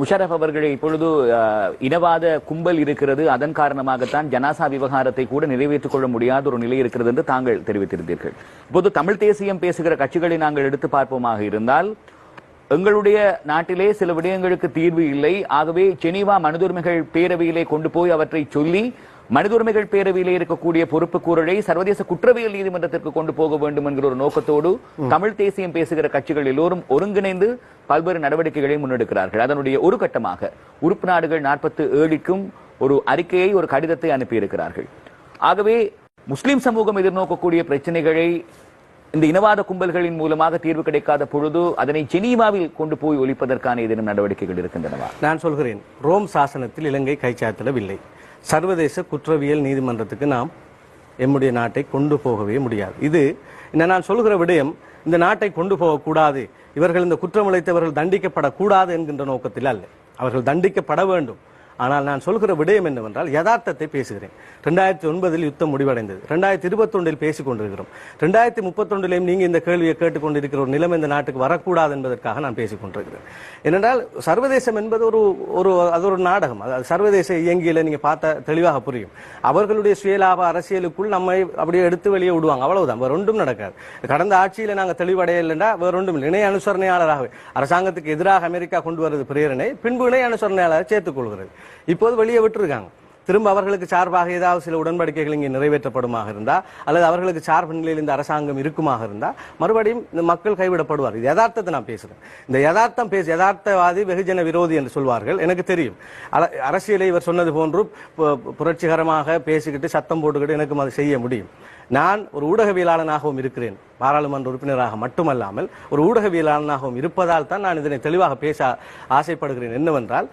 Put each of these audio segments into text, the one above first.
முஷரப் அவர்கள் இப்பொழுது இனவாத கும்பல் இருக்கிறது. அதன் காரணமாகத்தான் ஜனாசா விவகாரத்தை கூட நிறைவேற்றிக் கொள்ள முடியாத ஒரு நிலை இருக்கிறது என்று தாங்கள் தெரிவித்திருந்தீர்கள். இப்போது தமிழ் தேசியம் பேசுகிற கட்சிகளை நாங்கள் எடுத்து பார்ப்போமாக இருந்தால் எங்களுடைய நாட்டிலே சில விடயங்களுக்கு தீர்வு இல்லை. ஆகவே ஜெனீவா மனதுரிமைகள் பேரவையிலே கொண்டு போய் அவற்றை சொல்லி மனித உரிமைகள் பேரவையிலே இருக்கக்கூடிய பொறுப்பு கூறலை சர்வதேச குற்றவியல் நீதிமன்றத்திற்கு கொண்டு போக வேண்டும் என்கிற ஒரு நோக்கத்தோடு தமிழ் தேசியம் பேசுகிற கட்சிகள் எல்லோரும் ஒருங்கிணைந்து பல்வேறு நடவடிக்கைகளை முன்னெடுக்கிறார்கள். அதனுடைய ஒரு கட்டமாக உறுப்பு நாடுகள் நாற்பத்தி ஏழுக்கும் ஒரு அறிக்கையை ஒரு கடிதத்தை அனுப்பியிருக்கிறார்கள். ஆகவே முஸ்லிம் சமூகம் எதிர்நோக்கக்கூடிய பிரச்சனைகளை இந்த இனவாத கும்பல்களின் மூலமாக தீர்வு கிடைக்காத பொழுது அதனை ஜெனீவாவில் கொண்டு போய் ஒழிப்பதற்கான ஏதேனும் நடவடிக்கைகள் இருக்கின்றனவா? நான் சொல்கிறேன் ரோம் சாசனத்தில் இலங்கை கைச்சாத்திடவில்லை. சர்வதேச குற்றவியல் நீதிமன்றத்துக்கு நாம் எம்முடைய நாட்டை கொண்டு போகவே முடியாது. இது இந்த நான் சொல்கிற விடயம் இந்த நாட்டை கொண்டு போகக்கூடாது. இவர்கள் இந்த குற்றமிழைத்தவர்கள் தண்டிக்கப்படக்கூடாது என்கின்ற நோக்கத்தில் அல்ல. அவர்கள் தண்டிக்கப்பட வேண்டும். ஆனால் நான் சொல்கிற விடயம் என்னவென்றால் யதார்த்தத்தை பேசுகிறேன். ரெண்டாயிரத்தி ஒன்பதில் யுத்தம் முடிவடைந்தது. ரெண்டாயிரத்தி இருபத்தொன்றில் பேசிக் கொண்டிருக்கிறோம். ரெண்டாயிரத்தி முப்பத்தொன்றிலையும் நீங்க இந்த கேள்வியை கேட்டுக்கொண்டிருக்கிற ஒரு நிலைமை இந்த நாட்டுக்கு வரக்கூடாது என்பதற்காக நான் பேசிக் கொண்டிருக்கிறேன். ஏனென்றால் சர்வதேசம் என்பது ஒரு ஒரு அது ஒரு நாடகம். அது சர்வதேச இயங்கியில நீங்க பார்த்தா தெளிவாக புரியும். அவர்களுடைய சுயலாப அரசியலுக்குள் நம்மை அப்படியே எடுத்து வெளியே விடுவாங்க. அவ்வளவுதான். வேற ஒன்றும் நடக்காது. கடந்த ஆட்சியில் நாங்கள் தெளிவடையலைன்னா வேற ஒன்றும் இல்லை. இணை அனுசரணையாளராகவே அரசாங்கத்துக்கு எதிராக அமெரிக்கா கொண்டு வருது பிரேரணை பின்பு இணை அனுசரணையாளரை சேர்த்துக் கொள்கிறது. இப்போது வெளியே விட்டுருக்காங்க. திரும்ப அவர்களுக்கு சார்பாக ஏதாவது சில உடன்படிக்கைகள் இங்கே நிறைவேற்றப்படுமாக இருந்தா அல்லது அவர்களுக்கு சார்பு நிலையில் இந்த அரசாங்கம் இருக்குமாக இருந்தா மறுபடியும் இந்த மக்கள் கைவிடப்படுவார் இது யதார்த்தத்தை நான் பேசுறேன். இந்த யதார்த்தம் பேச யதார்த்தவாதி வெகுஜன விரோதி என்று சொல்வார்கள். எனக்கு தெரியும். அல- அரசியலை இவர் சொன்னது போன்று பு- புரட்சிகரமாக பேசிக்கிட்டு சத்தம் போட்டுக்கிட்டு எனக்கும் அதை செய்ய முடியும். நான் ஒரு ஊடகவியலாளனாகவும் இருக்கிறேன். பாராளுமன்ற உறுப்பினராக மட்டுமல்லாமல் ஒரு ஊடகவியலாளனாகவும் இருப்பதால் தான் நான் இதனை தெளிவாக பேச ஆசைப்படுகிறேன். என்னவென்றால்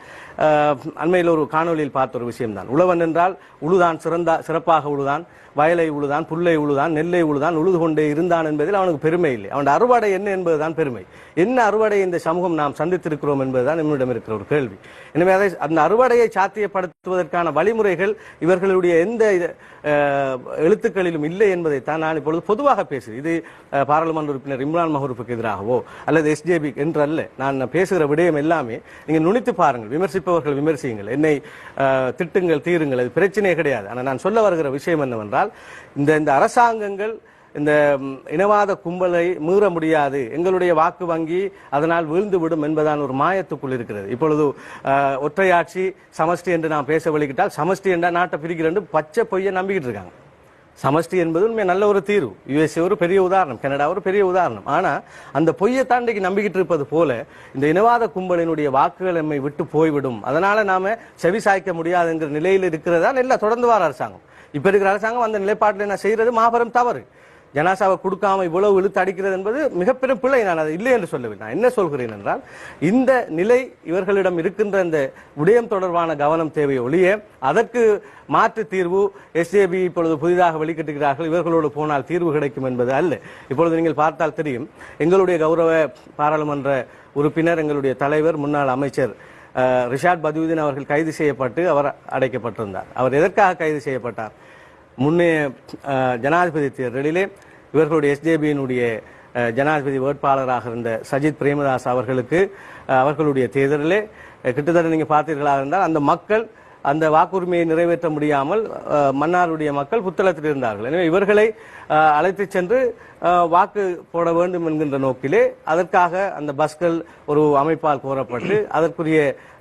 அண்மையில் ஒரு காணொளியில் பார்த்த ஒரு விஷயம்தான். உழவன் என்றால் உழுதான் சிறந்த சிறப்பாக உழுதான் வயலை உழுதான் புல்லை உழுதான் நெல்லை உழுதான் உழுது கொண்டே இருந்தான் என்பதில் அவனுக்கு பெருமை இல்லை. அவன் அறுவடை என்ன என்பதுதான் பெருமை. என்ன அறுவடை இந்த சமூகம் நாம் சந்தித்திருக்கிறோம் என்பதுதான் என்னிடம் இருக்கிற ஒரு கேள்வி. எனவே அதை அந்த அறுவடையை சாத்தியப்படுத்துவதற்கான வழிமுறைகள் இவர்களுடைய எந்த எழுத்துக்களிலும் இல்லை என்பதைத்தான் நான் இப்பொழுது பொதுவாக பேசுகிறேன். இது பாராளுமன்ற உறுப்பினர் இம்ரான் மஹரூப்புக்கு எதிராகவோ அல்லது எஸ்ஜேபி என்றல்ல நான் பேசுகிற விடயம் எல்லாமே நீங்க நுணித்து பாருங்கள் விமர்சிப்பவர்கள் விமர்சியுங்கள். என்னை திட்டுங்கள் தீருங்கள் அது பிரச்சனையே கிடையாது. ஆனால் நான் சொல்ல வருகிற விஷயம் என்னவென்றால் இந்த இந்த அரசாங்கங்கள் இந்த இனவாத கும்பலை மீற முடியாது. எங்களுடைய வாக்கு வங்கி அதனால் வீழ்ந்து விடும் என்பதான ஒரு மாயத்துக்குள் இருக்கிறது. இப்பொழுது அஹ், ஒற்றையாட்சி சமஷ்டி என்று நான் பேச வழிகிட்டால் சமஷ்டி என்றால் நாட்டை பிரிக்கிறேன் பச்சை பொய்யை நம்பிக்கிட்டு இருக்காங்க. சமஷ்டி என்பது உண்மை நல்ல ஒரு தீர்வு. யுஎஸ்ஏ ஒரு பெரிய உதாரணம் கனடா ஒரு பெரிய உதாரணம். ஆனால் அந்த பொய்யை தாண்டிக்கு நம்பிக்கிட்டு இருப்பது போல இந்த இனவாத கும்பலினுடைய வாக்குகள் நம்மை விட்டு போய்விடும். அதனால நாம செவி சாய்க்க முடியாதுங்கிற நிலையில் இருக்கிறதா இல்லை தொடர்ந்து வர அரசாங்கம். இப்போ இருக்கிற அரசாங்கம் அந்த நிலைப்பாட்டில் என்ன செய்யறது? மாபெரும் தவறு. ஜனாசாவை கொடுக்காம இவ்வளவு இழுத்து அடிக்கிறது என்பது மிகப்பெரும் பிள்ளை நான் அதை இல்லை என்று சொல்லவில்லை. நான் என்ன சொல்கிறேன் என்றால் இந்த நிலை இவர்களிடம் இருக்கின்ற இந்த விடயம் தொடர்பான கவனம் தேவை ஒழிய அதற்கு மாற்று தீர்வு எஸ்ஏபி இப்பொழுது புதிதாக வெளிக்கிட்டுகிறார்கள் இவர்களோடு போனால் தீர்வு கிடைக்கும் என்பது அல்ல. இப்பொழுது நீங்கள் பார்த்தால் தெரியும் எங்களுடைய கௌரவ பாராளுமன்ற உறுப்பினர் எங்களுடைய தலைவர் முன்னாள் அமைச்சர் ரிஷாட் பதிவுதீன் அவர்கள் கைது செய்யப்பட்டு அவர் அடைக்கப்பட்டிருந்தார். அவர் எதற்காக கைது செய்யப்பட்டார்? முன்னைய ஜனாதிபதி தேர்தலிலே இவர்களுடைய எஸ்ஜேபியினுடைய ஜனாதிபதி வேட்பாளராக இருந்த சஜித் பிரேமதாஸ் அவர்களுக்கு அவர்களுடைய தேர்தலிலே கிட்டத்தட்ட நீங்கள் பார்த்தீர்களாக இருந்தால் அந்த மக்கள் அந்த வாக்குரிமையை நிறைவேற்ற முடியாமல் மன்னாருடைய மக்கள் புத்தளத்தில் இருந்தார்கள். எனவே இவர்களை அழைத்து அழைத்துச் சென்று வாக்கு போட வேண்டும் என்கின்ற நோக்கிலே அதற்காக அந்த பஸ்கள் ஒரு அமைப்பால் கோரப்பட்டு அதற்குரிய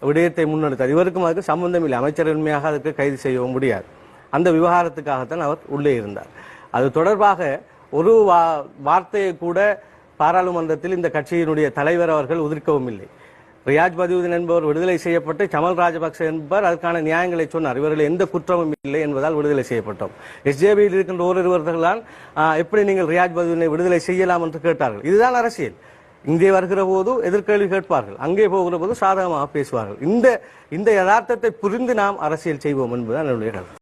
விடயத்தை முன்னெடுத்தார். இவருக்கும் அதுக்கு சம்பந்தம் இல்லை. அமைச்சர் உண்மையாக அதற்கு கைது செய்யவும் முடியாது. அந்த விவகாரத்துக்காகத்தான் அவர் உள்ளே இருந்தார். அது தொடர்பாக ஒரு வா- வார்த்தையை கூட பாராளுமன்றத்தில் இந்த கட்சியினுடைய தலைவர் அவர்கள் உதிர்க்கவும் இல்லை. ரியாஜ் பதிவுதீன் என்பவர் விடுதலை செய்யப்பட்டு சமல் ராஜபக்ச என்பவர் அதற்கான நியாயங்களை சொன்னார். இவர்கள் எந்த குற்றமும் இல்லை என்பதால் விடுதலை செய்யப்பட்டோம். எஸ்ஜேபியில் இருக்கின்ற ஓரிருவர்கள்தான் எப்படி நீங்கள் ரியாஜ் பதிவுதீனை விடுதலை செய்யலாம் என்று கேட்டார்கள். இதுதான் அரசியல். இங்கே வருகிற போது எதிர்கேள்வி கேட்பார்கள். அங்கே போகிற போது சாதகமாக பேசுவார்கள். இந்த இந்த யதார்த்தத்தை புரிந்து நாம் அரசியல் செய்வோம் என்பதுதான் என்னுடைய கருத்து.